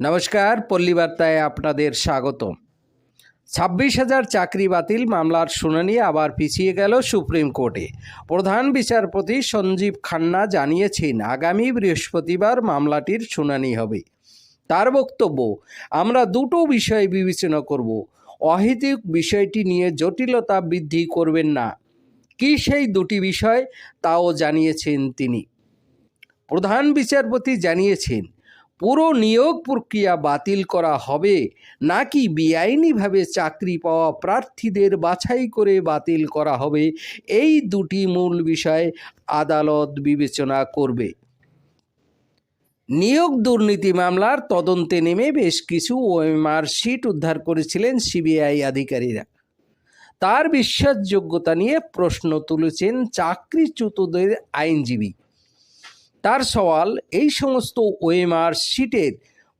নমস্কার পল্লী বার্তায় আপনাদের স্বাগত ছাব্বিশ হাজার চাকরি বাতিল, মামলার শুনানি আবার পিছিয়ে গেল সুপ্রিম কোর্টে। প্রধান বিচারপতি সঞ্জীব খান্না জানিয়েছেন, আগামী বৃহস্পতিবার মামলাটির শুনানি হবে। তার বক্তব্য, আমরা দুটো বিষয় বিবেচনা করব। অহেতুক বিষয়টি নিয়ে জটিলতা বৃদ্ধি করবেন না। কী সেই দুটি বিষয়, তাও জানিয়েছেন তিনি। প্রধান বিচারপতি জানিয়েছেন পুরো নিয়োগ প্রক্রিয়া বাতিল করা হবে? নাকি বেআইনিভাবে চাকরি পাওয়া প্রার্থীদের বাছাই করে বাতিল করা হবে? এই দুটি মূল বিষয় আদালত বিবেচনা করবে। নিয়োগ দুর্নীতি মামলার তদন্তে নেমে বেশ কিছু ওএমআর শিট উদ্ধার করেছিলেন সিবিআই আধিকারীরা তার বিশ্বাসযোগ্যতা নিয়ে প্রশ্ন তুলেছেন চাকরিচ্যুতদের আইনজীবী। তার সওয়াল, এই সমস্ত ওএমআর শিটের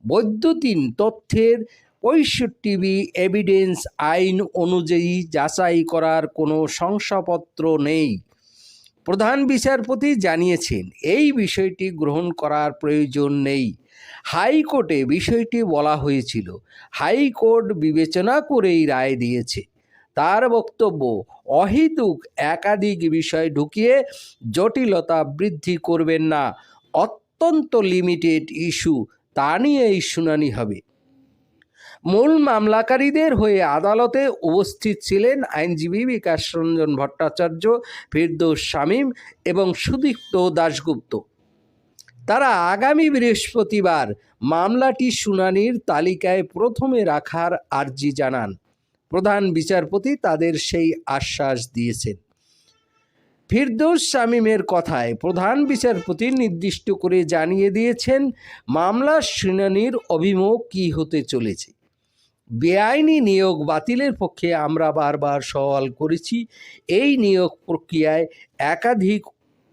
বৈদ্যুতিন তথ্যের পঁয়ষট্টি বি এভিডেন্স আইন অনুযায়ী যাচাই করার কোনো শংসাপত্র নেই। প্রধান বিচারপতি জানিয়েছেন, এই বিষয়টি গ্রহণ করার প্রয়োজন নেই। হাইকোর্টে বিষয়টি বলা হয়েছিল। হাইকোর্ট বিবেচনা করেই রায় দিয়েছে। তার বক্তব্য, অহেতুক একাধিক বিষয় ঢুকিয়ে জটিলতা বৃদ্ধি করবেন না। অত্যন্ত লিমিটেড ইস্যু তা নিয়েই শুনানি হবে। মূল মামলাকারীদের হয়ে আদালতে উপস্থিত ছিলেন আইনজীবী বিকাশ রঞ্জন ভট্টাচার্য, ফিরদৌস শামীম এবং সুদীপ্ত দাশগুপ্ত। তারা আগামী বৃহস্পতিবার মামলাটি শুনানির তালিকায় প্রথমে রাখার আর্জি জানান। প্রধান বিচারপতি তাদের সেই আশ্বাস দিয়েছেন। ফিরদৌস শামীমের কথায় প্রধান বিচারপতি নির্দিষ্ট করে জানিয়ে দিয়েছেন মামলার শুনানির অভিমুখ কী হতে চলেছে। বেআইনি নিয়োগ বাতিলের পক্ষে আমরা বারবার সওয়াল করেছি, এই নিয়োগ প্রক্রিয়ায় একাধিক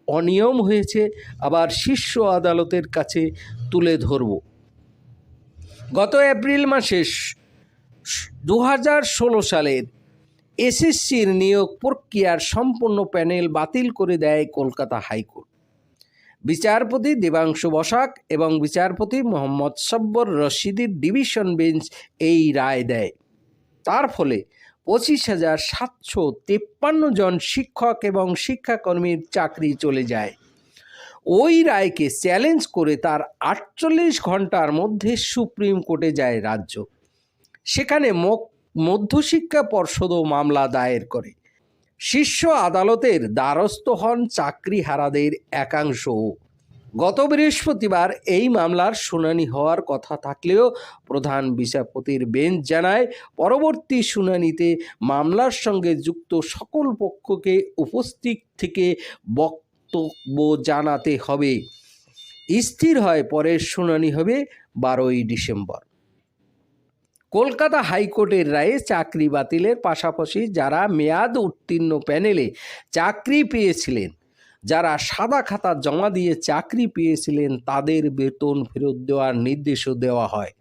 অনিয়ম হয়েছে, আবার শীর্ষ আদালতের কাছে তুলে ধরব। গত এপ্রিল মাসে দু হাজার ষোলো সালের এসএসসির নিয়োগ প্রক্রিয়ার সম্পূর্ণ প্যানেল বাতিল করে দেয় কলকাতা হাইকোর্ট। বিচারপতি দেবাংশু বসাক এবং বিচারপতি মোহাম্মদ সব্বর রশিদির ডিভিশন বেঞ্চ এই রায় দেয়। তার ফলে পঁচিশ হাজার সাতশো তেপ্পান্ন জন শিক্ষক এবং শিক্ষাকর্মীর চাকরি চলে যায়। ওই রায়কে চ্যালেঞ্জ করে তার আটচল্লিশ ঘণ্টার মধ্যে সুপ্রিম কোর্টে যায় রাজ্য। সেখানে মধ্যশিক্ষা পর্ষদও মামলা দায়ের করে। শীর্ষ আদালতের দ্বারস্থ হন চাকরিহারাদের একাংশও। গত বৃহস্পতিবার এই মামলার শুনানি হওয়ার কথা থাকলেও প্রধান বিচারপতির বেঞ্চ জানায়, পরবর্তী শুনানিতে মামলার সঙ্গে যুক্ত সকল পক্ষকে উপস্থিত থেকে বক্তব্য জানাতে হবে। স্থির হয় পরের শুনানি হবে বারোই ডিসেম্বর। কলকাতা হাইকোর্টের রায়ে চাকরি বাতিলের পাশাপাশি যারা মেয়াদ উত্তীর্ণ প্যানেলে চাকরি পেয়েছিলেন, যারা সাদা খাতা জমা দিয়ে চাকরি পেয়েছিলেন, তাদের বেতন ফেরত দেওয়ার নির্দেশও দেওয়া হয়।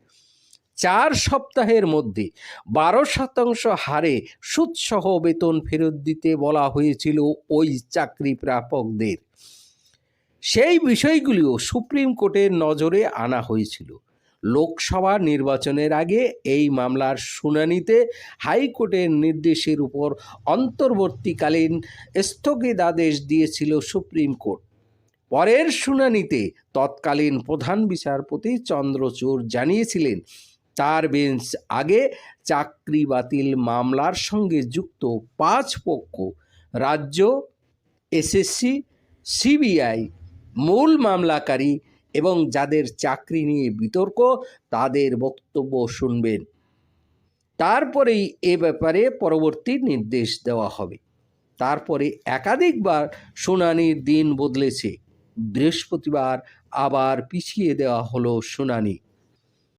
চার সপ্তাহের মধ্যে বারো শতাংশ হারে সুদসহ বেতন ফেরত দিতে বলা হয়েছিল ওই চাকরি প্রাপকদের। সেই বিষয়গুলিও সুপ্রিম কোর্টের নজরে আনা হয়েছিল। লোকসভা নির্বাচনের আগে এই মামলার শুনানিতে হাইকোর্টের নির্দেশের উপর অন্তর্বর্তীকালীন স্থগিতাদেশ দিয়েছিল সুপ্রিম কোর্ট। পরের শুনানিতে তৎকালীন প্রধান বিচারপতি চন্দ্রচূড় জানিয়েছিলেন, তার বেঞ্চ আগে চাকরি বাতিল মামলার সঙ্গে যুক্ত পাঁচ পক্ষ, রাজ্য, এসএসসি, সিবিআই, মূল মামলাকারী এবং যাদের চাকরি নিয়ে বিতর্ক, তাদের বক্তব্য শুনবেন। তারপরেই এ ব্যাপারে পরবর্তী নির্দেশ দেওয়া হবে। তারপরে একাধিকবার শুনানির দিন বদলেছে। বৃহস্পতিবার আবার পিছিয়ে দেওয়া হলো শুনানি।